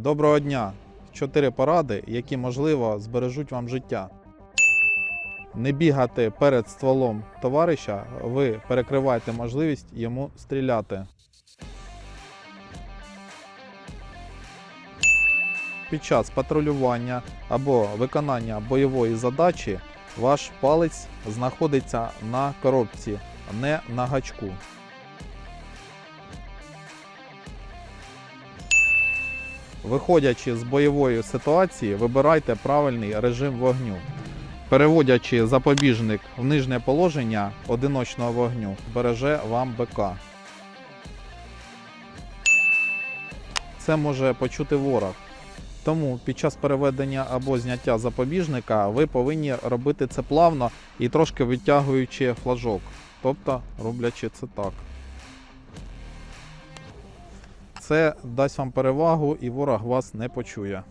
Доброго дня! Чотири поради, які можливо збережуть вам життя. Не бігати перед стволом товариша, ви перекриваєте можливість йому стріляти. Під час патрулювання або виконання бойової задачі ваш палець знаходиться на коробці, не на гачку. Виходячи з бойової ситуації, вибирайте правильний режим вогню. Переводячи запобіжник в нижнє положення одиночного вогню, береже вам БК. Це може почути ворог. Тому під час переведення або зняття запобіжника ви повинні робити це плавно і трошки витягуючи флажок, тобто роблячи це так. Це дасть вам перевагу і ворог вас не почує.